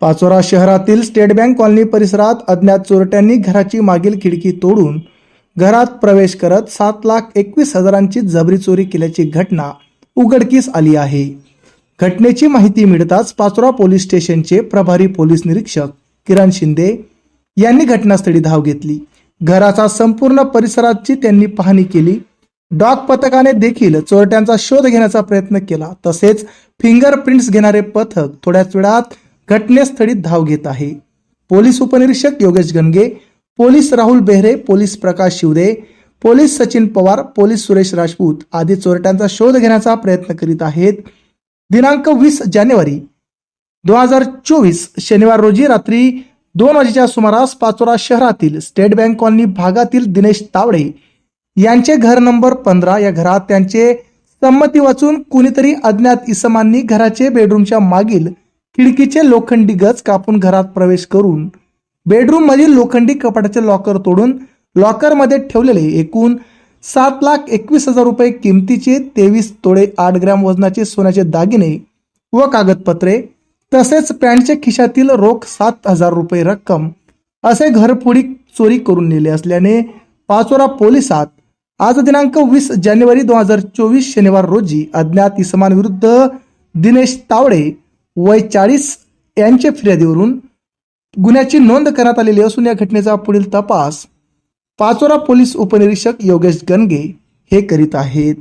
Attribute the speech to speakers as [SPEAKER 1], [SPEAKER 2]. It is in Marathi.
[SPEAKER 1] पाचोरा शहरातील स्टेट बँक कॉलनी परिसरात अज्ञात चोरट्यांनी घराची मागील खिडकी तोडून घरात प्रवेश करत सात लाख एकवीस हजारांची जबरी चोरी केल्याची घटना उघडकीस आली आहे. घटनेची माहिती मिळताच पाचोरा पोलीस स्टेशनचे प्रभारी पोलीस निरीक्षक किरण शिंदे यांनी घटनास्थळी धाव घेतली. घराचा संपूर्ण परिसराची त्यांनी पाहणी केली. डॉग पथकाने देखील चोरट्यांचा शोध घेण्याचा प्रयत्न केला. तसेच फिंगरप्रिंट्स घेणारे पथक थोड्याच वेळात घटनेस्थळी धाव घेत आहे. पोलीस उपनिरीक्षक Yogesh Ganage police Rahul Behare police Prakash Shivade police Sachin Pawar police Suresh Rajput आदी चोरट्यांचा शोध घेण्याचा प्रयत्न करीत आहेत. दिनांक वीस जानेवारी दोन हजार चोवीस शनिवार रोजी रात्री दोन वाजेच्या सुमारास पाचोरा शहरातील स्टेट बँक कॉलनी भागातील दिनेश तावडे यांचे घर नंबर पंधरा या घरात त्यांचे संमती वाचून कुणीतरी अज्ञात इसमांनी घराचे बेडरूमच्या मागील खिडकीचे लोखंडी गज कापून घरात प्रवेश करून बेडरूम मधील लोखंडी कपाटाचे लॉकर तोडून लॉकरमध्ये ठेवलेले एकूण सात लाख एकवीस हजार रुपये किमतीचे तेवीस तोडे आठ ग्रॅम वजनाचे सोन्याचे दागिने व कागदपत्रे तसेच पॅन्टच्या खिशातील रोख सात हजार रुपये रक्कम असे घरफोडी चोरी करून नेले असल्याने पाचोरा पोलिसात आज दिनांक वीस जानेवारी दोन हजार चोवीस शनिवार रोजी अज्ञात इसमानविरुद्ध दिनेश तावडे वय चाळीस यांच्या फिर्यादीवरून गुन्ह्याची नोंद करण्यात आलेली असून या घटनेचा पुढील तपास पाचोरा पोलीस उपनिरीक्षक योगेश गणगे हे करीत आहेत.